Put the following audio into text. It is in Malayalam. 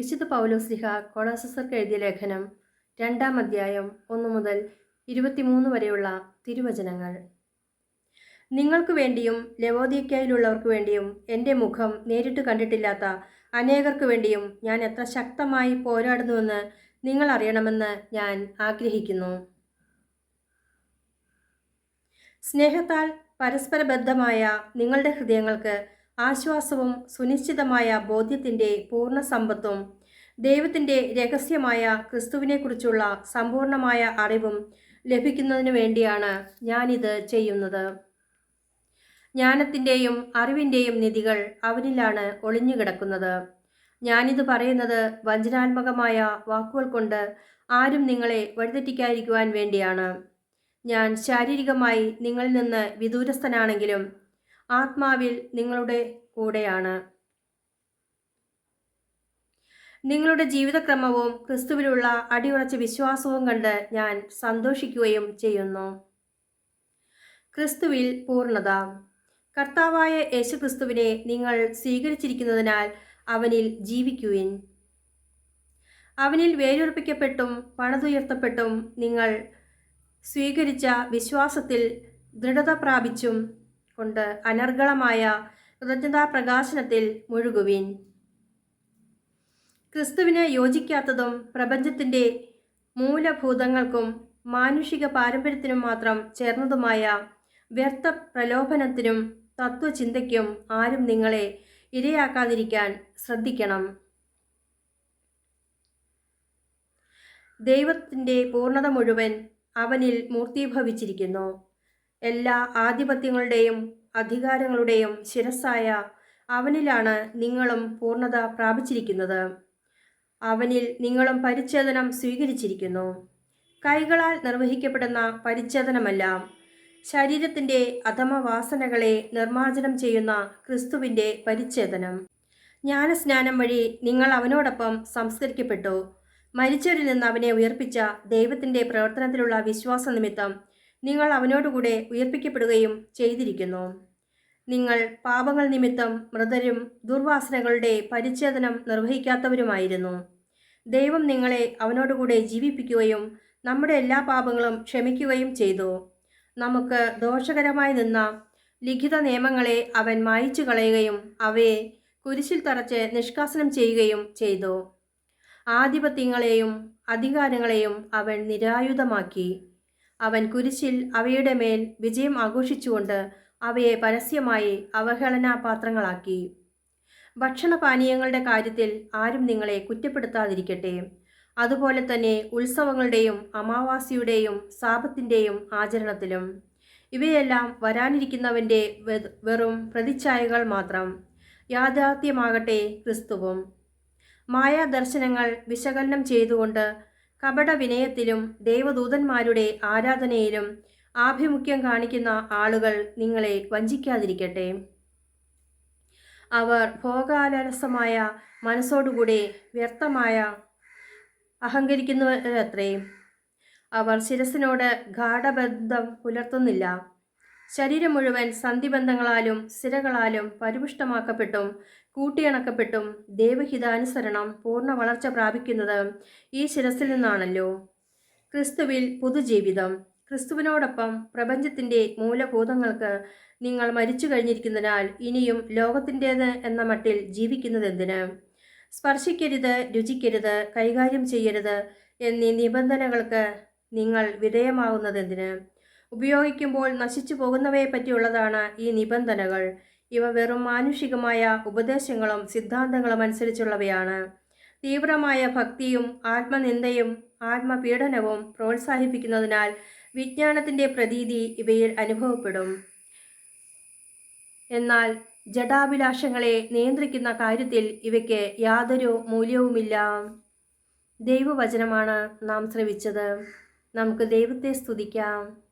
വിശുദ്ധ പൗലോസ്ലിഹ കൊളാസസർക്ക് എഴുതിയ ലേഖനം രണ്ടാം അധ്യായം ഒന്നു മുതൽ ഇരുപത്തിമൂന്ന് വരെയുള്ള തിരുവചനങ്ങൾ. നിങ്ങൾക്ക് വേണ്ടിയും ലവോദിക്കയിലുള്ളവർക്ക് വേണ്ടിയും എന്റെ മുഖം നേരിട്ട് കണ്ടിട്ടില്ലാത്ത അനേകർക്ക് വേണ്ടിയും ഞാൻ എത്ര ശക്തമായി പോരാടുന്നുവെന്ന് നിങ്ങൾ അറിയണമെന്ന് ഞാൻ ആഗ്രഹിക്കുന്നു. സ്നേഹത്താൽ പരസ്പര ബദ്ധമായ നിങ്ങളുടെ ഹൃദയങ്ങൾക്ക് ആശ്വാസവും സുനിശ്ചിതമായ ബോധ്യത്തിന്റെ പൂർണ സമ്പത്തും ദൈവത്തിന്റെ രഹസ്യമായ ക്രിസ്തുവിനെക്കുറിച്ചുള്ള സമ്പൂർണമായ അറിവും ലഭിക്കുന്നതിനു വേണ്ടിയാണ് ഞാനിത് ചെയ്യുന്നത്. ജ്ഞാനത്തിന്റെയും അറിവിന്റെയും നിധികൾ അവനിലാണ് ഒളിഞ്ഞുകിടക്കുന്നത്. ഞാനിത് പറയുന്നത് വഞ്ചനാത്മകമായ വാക്കുകൾ കൊണ്ട് ആരും നിങ്ങളെ വഴിതെറ്റിക്കാതിരിക്കുവാൻ വേണ്ടിയാണ്. ഞാൻ ശാരീരികമായി നിങ്ങളിൽ നിന്ന് വിദൂരസ്ഥനാണെങ്കിലും ആത്മാവിൽ നിങ്ങളുടെ കൂടെയാണ്. നിങ്ങളുടെ ജീവിതക്രമവും ക്രിസ്തുവിലുള്ള അടിയുറച്ച വിശ്വാസവും കണ്ട് ഞാൻ സന്തോഷിക്കുകയും ചെയ്യുന്നു. ക്രിസ്തുവിൽ പൂർണത. കർത്താവായ യേശു ക്രിസ്തുവിനെ നിങ്ങൾ സ്വീകരിച്ചിരിക്കുന്നതിനാൽ അവനിൽ ജീവിക്കുവിൻ. അവനിൽ വേരുറപ്പിക്കപ്പെട്ടും പണതുയർത്തപ്പെട്ടും നിങ്ങൾ സ്വീകരിച്ച വിശ്വാസത്തിൽ ദൃഢത പ്രാപിച്ചും കൊണ്ട് അനർഗളമായ കൃതജ്ഞതാ പ്രകാശനത്തിൽ മുഴുകുവിൻ. ക്രിസ്തുവിന് യോജിക്കാത്തതും പ്രപഞ്ചത്തിന്റെ മൂലഭൂതങ്ങൾക്കും മാനുഷിക പാരമ്പര്യത്തിനും മാത്രം ചേർന്നതുമായ വ്യർത്ഥ പ്രലോഭനത്തിനും തത്വചിന്തയ്ക്കും ആരും നിങ്ങളെ ഇരയാക്കാതിരിക്കാൻ ശ്രദ്ധിക്കണം. ദൈവത്തിന്റെ പൂർണത മുഴുവൻ അവനിൽ മൂർത്തീഭവിച്ചിരിക്കുന്നു. എല്ലാ ആധിപത്യങ്ങളുടെയും അധികാരങ്ങളുടെയും ശിരസ്സായ അവനിലാണ് നിങ്ങളും പൂർണത പ്രാപിച്ചിരിക്കുന്നത്. അവനിൽ നിങ്ങളും പരിച്ഛേദനം സ്വീകരിച്ചിരിക്കുന്നു. കൈകളാൽ നിർവഹിക്കപ്പെടുന്ന പരിച്ഛേദനമല്ല ശരീരത്തിന്റെ അധമവാസനകളെ നിർമ്മാർജനം ചെയ്യുന്ന ക്രിസ്തുവിന്റെ പരിച്ഛേദനം. ജ്ഞാനസ്നാനം വഴി നിങ്ങൾ അവനോടൊപ്പം സംസ്കരിക്കപ്പെട്ടു. മരിച്ചവരിൽ നിന്ന് അവനെ ഉയർപ്പിച്ച ദൈവത്തിന്റെ പ്രവർത്തനത്തിലുള്ള വിശ്വാസ നിമിത്തം നിങ്ങൾ അവനോടുകൂടെ ഉയർപ്പിക്കപ്പെടുകയും ചെയ്തിരിക്കുന്നു. നിങ്ങൾ പാപങ്ങൾ നിമിത്തം മൃതരും ദുർവാസനകളുടെ പരിച്ഛേദനം നിർവഹിക്കാത്തവരുമായിരുന്നു. ദൈവം നിങ്ങളെ അവനോടുകൂടെ ജീവിപ്പിക്കുകയും നമ്മുടെ എല്ലാ പാപങ്ങളും ക്ഷമിക്കുകയും ചെയ്തു. നമുക്ക് ദോഷകരമായി നിന്ന ലിഖിത നിയമങ്ങളെ അവൻ മായിച്ചു കളയുകയും അവയെ കുരിശിൽ തറച്ച് നിഷ്കാസനം ചെയ്യുകയും ചെയ്തു. ആധിപത്യങ്ങളെയും അധികാരങ്ങളെയും അവൻ നിരായുധമാക്കി. അവൻ കുരിശിൽ അവയുടെ മേൽ വിജയം ആഘോഷിച്ചുകൊണ്ട് അവയെ പരസ്യമായി അവഹേളനാപാത്രങ്ങളാക്കി. ഭക്ഷണപാനീയങ്ങളുടെ കാര്യത്തിൽ ആരും നിങ്ങളെ കുറ്റപ്പെടുത്താതിരിക്കട്ടെ. അതുപോലെ തന്നെ ഉത്സവങ്ങളുടെയും അമാവാസിയുടെയും സാപത്തിന്റെയും ആചരണത്തിലും. ഇവയെല്ലാം വരാനിരിക്കുന്നവന്റെ വെറും പ്രതിച്ഛായകൾ മാത്രം. യാഥാർത്ഥ്യമാകട്ടെ ക്രിസ്തുവും. മായാദർശനങ്ങൾ വിശകലനം ചെയ്തുകൊണ്ട് കപട വിനയത്തിലും ദേവദൂതന്മാരുടെ ആരാധനയിലും ആഭിമുഖ്യം കാണിക്കുന്ന ആളുകൾ നിങ്ങളെ വഞ്ചിക്കാതിരിക്കട്ടെ. അവർ ഭോഗാലസമായ മനസ്സോടുകൂടി വ്യർത്ഥമായ അഹങ്കരിക്കുന്നവരത്രേ. അവർ ശിരസിനോട് ഗാഠബന്ധം പുലർത്തുന്നില്ല. ശരീരം മുഴുവൻ സന്ധിബന്ധങ്ങളാലും സ്ഥിരകളാലും പരിപുഷ്ടമാക്കപ്പെട്ടും കൂട്ടിയണക്കപ്പെട്ടും ദേവഹിതാനുസരണം പൂർണ വളർച്ച പ്രാപിക്കുന്നത് ഈ ശിരസിൽ നിന്നാണല്ലോ. ക്രിസ്തുവിൽ പുതുജീവിതം. ക്രിസ്തുവിനോടൊപ്പം പ്രപഞ്ചത്തിന്റെ മൂലഭൂതങ്ങൾക്ക് നിങ്ങൾ മരിച്ചു കഴിഞ്ഞിരിക്കുന്നതിനാൽ ഇനിയും ലോകത്തിന്റേത് എന്ന മട്ടിൽ ജീവിക്കുന്നതെന്തിന്? സ്പർശിക്കരുത് രുചിക്കരുത് കൈകാര്യം ചെയ്യരുത് എന്നീ നിബന്ധനകൾക്ക് നിങ്ങൾ വിധേയമാകുന്നതെന്തിന്? ഉപയോഗിക്കുമ്പോൾ നശിച്ചു പോകുന്നവയെ പറ്റിയുള്ളതാണ് ഈ നിബന്ധനകൾ. ഇവ വെറും മാനുഷികമായ ഉപദേശങ്ങളും സിദ്ധാന്തങ്ങളും അനുസരിച്ചുള്ളവയാണ്. തീവ്രമായ ഭക്തിയും ആത്മനിന്ദയും ആത്മപീഡനവും പ്രോത്സാഹിപ്പിക്കുന്നതിനാൽ വിജ്ഞാനത്തിന്റെ പ്രതീതി ഇവയിൽ അനുഭവപ്പെടും. എന്നാൽ ജഡാഭിലാഷങ്ങളെ നിയന്ത്രിക്കുന്ന കാര്യത്തിൽ ഇവയ്ക്ക് യാതൊരു മൂല്യവുമില്ല. ദൈവവചനമാണ് നാം ശ്രവിച്ചത്. നമുക്ക് ദൈവത്തെ സ്തുതിക്കാം.